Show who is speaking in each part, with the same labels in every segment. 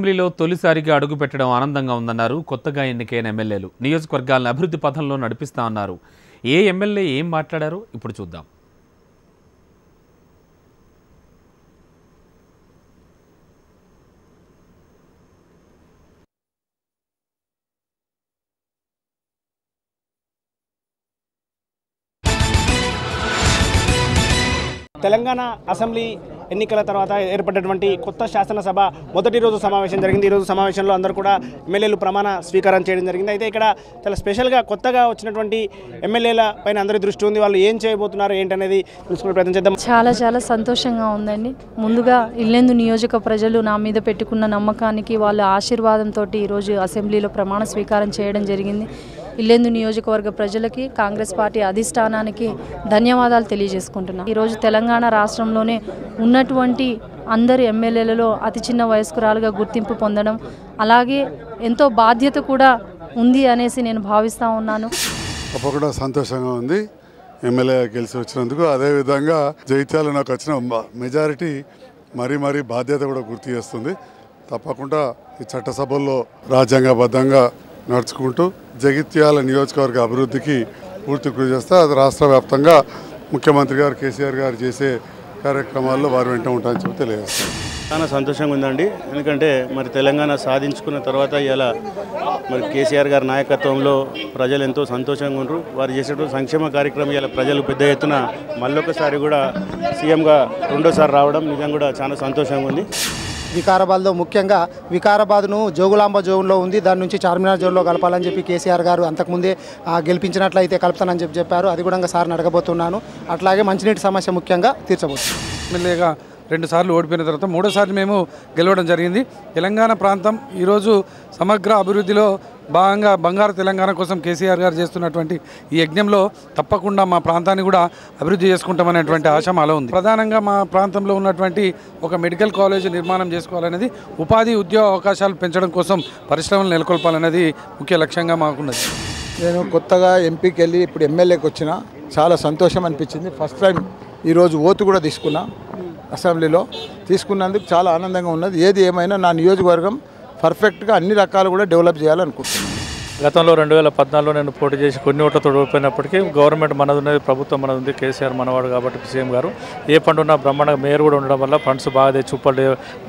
Speaker 1: అసెంబ్లీలో తొలిసారిగా అడుగుపెట్టడం ఆనందంగా ఉందన్నారు కొత్తగా ఎన్నికైన ఎమ్మెల్యేలు. నియోజకవర్గాలను అభివృద్ధి పథంలో నడిపిస్తా అన్నారు. ఏ ఎమ్మెల్యే ఏం మాట్లాడారో ఇప్పుడు చూద్దాం.
Speaker 2: తెలంగాణ అసెంబ్లీ ఎన్నికల తర్వాత ఏర్పడినటువంటి కొత్త శాసనసభ మొదటి రోజు సమావేశం జరిగింది. ఈ రోజు సమావేశంలో అందరూ కూడా ఎమ్మెల్యేలు ప్రమాణ స్వీకారం చేయడం జరిగింది. అయితే ఇక్కడ చాలా స్పెషల్గా కొత్తగా వచ్చినటువంటి ఎమ్మెల్యేల పైన అందరి దృష్టి ఉంది. వాళ్ళు ఏం చేయబోతున్నారు ఏంటనేది తెలుసుకునే ప్రయత్నం చేద్దాం.
Speaker 3: చాలా చాలా సంతోషంగా ఉందండి. ముందుగా ఇల్లెందు నియోజక ప్రజలు నా మీద పెట్టుకున్న నమ్మకానికి వాళ్ళ ఆశీర్వాదంతో ఈరోజు అసెంబ్లీలో ప్రమాణ స్వీకారం చేయడం జరిగింది. ఇల్లెందు నియోజకవర్గ ప్రజలకి కాంగ్రెస్ పార్టీ అధిష్టానానికి ధన్యవాదాలు తెలియజేసుకుంటున్నాను ఈరోజు తెలంగాణ రాష్ట్రంలోనే ఉన్నటువంటి అందరి ఎమ్మెల్యేలలో అతి చిన్న వయస్కురాలుగా గుర్తింపు పొందడం అలాగే ఎంతో బాధ్యత కూడా ఉంది అనేసి నేను భావిస్తూ ఉన్నాను.
Speaker 4: తప్పకుండా సంతోషంగా ఉంది. ఎమ్మెల్యే గెలిచి వచ్చినందుకు అదేవిధంగా జైత్యాల నాకు వచ్చిన మెజారిటీ మరీ మరీ బాధ్యత కూడా గుర్తు చేస్తుంది. తప్పకుండా ఈ చట్టసభల్లో రాజ్యాంగబద్ధంగా నడుచుకుంటూ జగిత్యాల నియోజకవర్గ అభివృద్ధికి పూర్తి కృషి చేస్తే అది రాష్ట్ర వ్యాప్తంగా ముఖ్యమంత్రి గారు కేసీఆర్ గారు చేసే కార్యక్రమాల్లో వారు వెంట ఉంటారని చెప్పి తెలియజేస్తారు
Speaker 5: చాలా సంతోషంగా ఉందండి. ఎందుకంటే మరి తెలంగాణ సాధించుకున్న తర్వాత ఇలా మరి కేసీఆర్ గారి నాయకత్వంలో ప్రజలు ఎంతో సంతోషంగా ఉండరు వారు చేసేటువంటి సంక్షేమ కార్యక్రమం ఇలా ప్రజలు పెద్ద ఎత్తున మళ్ళొకసారి కూడా సీఎంగా రెండోసారి రావడం నిజంగా కూడా చాలా సంతోషంగా ఉంది.
Speaker 6: వికారాబాద్లో ముఖ్యంగా వికారాబాద్ను జోగులాంబ జోన్లో ఉంది. దాని నుంచి చార్మినార్ జోన్లో కలపాలని చెప్పి కేసీఆర్ గారు అంతకుముందే గెలిపించినట్లయితే కలుపుతానని చెప్పి చెప్పారు. అది కూడా సార్ని అడగబోతున్నాను. అట్లాగే మంచినీటి సమస్య ముఖ్యంగా తీర్చబోతున్నాను
Speaker 7: ఎమ్మెల్యేగా రెండు సార్లు ఓడిపోయిన తర్వాత మూడోసారి మేము గెలవడం జరిగింది. తెలంగాణ ప్రాంతం ఈరోజు సమగ్ర అభివృద్ధిలో భాగంగా బంగారు తెలంగాణ కోసం కేసీఆర్ గారు చేస్తున్నటువంటి ఈ యజ్ఞంలో తప్పకుండా మా ప్రాంతాన్ని కూడా అభివృద్ధి చేసుకుంటామనేటువంటి ఆశ మాలో ఉంది. ప్రధానంగా మా ప్రాంతంలో ఉన్నటువంటి ఒక మెడికల్ కాలేజ్ నిర్మాణం చేసుకోవాలనేది ఉపాధి ఉద్యోగ అవకాశాలు పెంచడం కోసం పరిశ్రమలు నెలకొల్పాలనేది ముఖ్య లక్ష్యంగా మాకున్నది.
Speaker 8: నేను కొత్తగా ఎంపీకి వెళ్ళి ఇప్పుడు ఎమ్మెల్యేకి వచ్చిన చాలా సంతోషం అనిపించింది. ఫస్ట్ టైం ఈరోజు ఓటు కూడా తీసుకున్నా. అసెంబ్లీలో తీసుకున్నందుకు చాలా ఆనందంగా ఉన్నది. ఏది ఏమైనా నా నియోజకవర్గం పర్ఫెక్ట్గా అన్ని రకాలు కూడా డెవలప్ చేయాలనుకుంటున్నాను.
Speaker 9: గతంలో రెండు వేల పద్నాలుగులో నేను పోటీ చేసి కొన్ని ఓట్లతో ఓడిపోయినప్పటికీ గవర్నమెంట్ మనది ఉన్నది ప్రభుత్వం మనది ఉంది కేసీఆర్ మనవాడు కాబట్టి సీఎం గారు. ఏ ఫండ్ ఉన్నా బ్రహ్మాండంగా మేయర్ కూడా ఉండడం వల్ల ఫండ్స్ బాగా తెచ్చి ఉప్పల్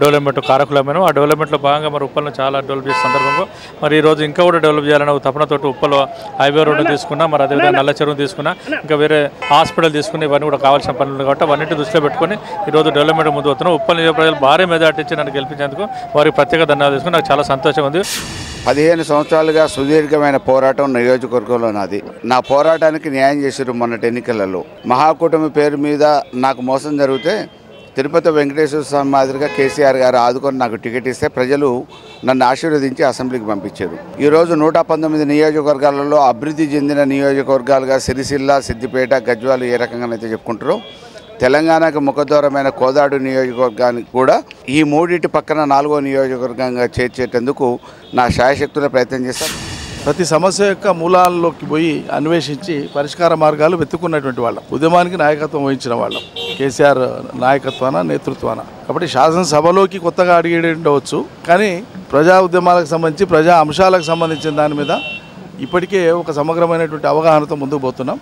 Speaker 9: డెవలప్మెంట్ కారకులమైన ఆ డెవలప్మెంట్లో భాగంగా మరి ఉప్పల్ని చాలా డెవలప్ చేసే సందర్భంగా మరి ఈ రోజు ఇంకా కూడా డెవలప్ చేయాలని తపనతోటి ఉప్పల్ హైవే రోడ్డు తీసుకున్నా మరి అదేవిధంగా నల్ల చెరువు తీసుకున్నా ఇంకా వేరే హాస్పిటల్ తీసుకుని ఇవన్నీ కూడా కావాల్సిన పనులు కాబట్టి అవన్నింటి దృష్టిలో పెట్టుకొని ఈ రోజు డెవలప్మెంట్ ముందు వస్తున్నాం. ఉప్పల్ ప్రజలు భారీ మెజార్టీ ఇచ్చి నన్ను గెలిపించేందుకు వారికి ప్రత్యేక ధన్యవాదాలు తీసుకుని నాకు చాలా సంతోషం ఉంది.
Speaker 10: పదిహేను సంవత్సరాలుగా సుదీర్ఘమైన పోరాటం నియోజకవర్గంలో నాది. నా పోరాటానికి న్యాయం చేశారు మొన్నటి ఎన్నికలలో. మహాకూటమి పేరు మీద నాకు మోసం జరిగితే తిరుపతి వెంకటేశ్వర స్వామి మాదిరిగా కేసీఆర్ గారు ఆదుకొని నాకు టికెట్ ఇస్తే ప్రజలు నన్ను ఆశీర్వదించి అసెంబ్లీకి పంపించారు. ఈరోజు నూట పంతొమ్మిది నియోజకవర్గాలలో అభివృద్ధి చెందిన నియోజకవర్గాలుగా సిరిసిల్ల సిద్దిపేట గజ్వాలు ఏ రకంగానైతే చెప్పుకుంటారో తెలంగాణకు ముఖద్వారమైన కోదాడు నియోజకవర్గానికి కూడా ఈ మూడింటి పక్కన నాలుగో నియోజకవర్గంగా చేర్చేటందుకు నా శాయశక్తుల ప్రయత్నం చేస్తాను
Speaker 11: ప్రతి సమస్య యొక్క మూలాల్లోకి పోయి అన్వేషించి పరిష్కార మార్గాలు వెతుక్కున్నటువంటి వాళ్ళం. ఉద్యమానికి నాయకత్వం వహించిన వాళ్ళం. కేసీఆర్ నాయకత్వాన నేతృత్వాన. కాబట్టి శాసనసభలోకి కొత్తగా అడిగేది ఉండవచ్చు. కానీ ప్రజా ఉద్యమాలకు సంబంధించి ప్రజా అంశాలకు సంబంధించిన దాని మీద ఇప్పటికే ఒక సమగ్రమైనటువంటి అవగాహనతో ముందుకు పోతున్నాం.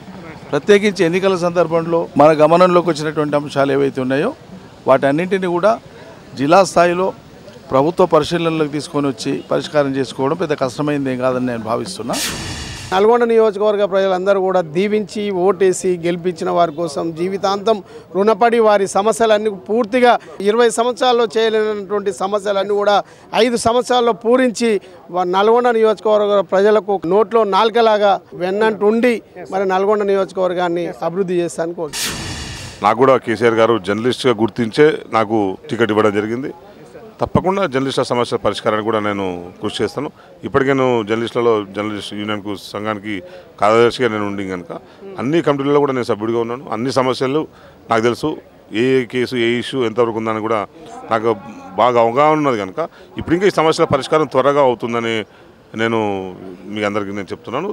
Speaker 11: ప్రత్యేకించి ఎన్నికల సందర్భంలో మన గమనంలోకి వచ్చినటువంటి అంశాలు ఏవైతే ఉన్నాయో వాటన్నింటినీ కూడా జిల్లా స్థాయిలో ప్రభుత్వ పరిశీలనలోకి తీసుకొని వచ్చి పరిష్కారం చేసుకోవడం పెద్ద కష్టమైంది ఏం కాదని నేను భావిస్తున్నా.
Speaker 2: నల్గొండ నియోజకవర్గ ప్రజలందరూ కూడా దీవించి ఓటేసి గెలిపించిన వారి కోసం జీవితాంతం రుణపడి వారి సమస్యలన్నీ పూర్తిగా ఇరవై సంవత్సరాల్లో చేయలేనటువంటి సమస్యలన్నీ కూడా ఐదు సంవత్సరాల్లో పూరించి నల్గొండ నియోజకవర్గ ప్రజలకు నోట్లో నాలుకలాగా వెన్నంటుండి మరి నల్గొండ నియోజకవర్గాన్ని అభివృద్ధి చేస్తాను కోరుతున్నాను.
Speaker 12: నాకు కూడా కేసీఆర్ గారు జర్నలిస్ట్గా గుర్తించే నాకు టికెట్ ఇవ్వడం జరిగింది. తప్పకుండా జర్నలిస్టుల సమస్యల పరిష్కారానికి కూడా నేను కృషి చేస్తాను. ఇప్పటికే నేను జర్నలిస్టులలో జర్నలిస్ట్ యూనియన్కు సంఘానికి కార్యదర్శిగా నేను ఉండి కనుక అన్ని కమిటీలలో కూడా నేను సభ్యుడిగా ఉన్నాను. అన్ని సమస్యలు నాకు తెలుసు. ఏ కేసు ఏ ఇష్యూ ఎంతవరకు ఉందని కూడా నాకు బాగా అవగాహన ఉన్నది కనుక ఇప్పుడు ఇంకా ఈ సమస్యల పరిష్కారం త్వరగా అవుతుందని నేను మీ అందరికీ నేను చెప్తున్నాను.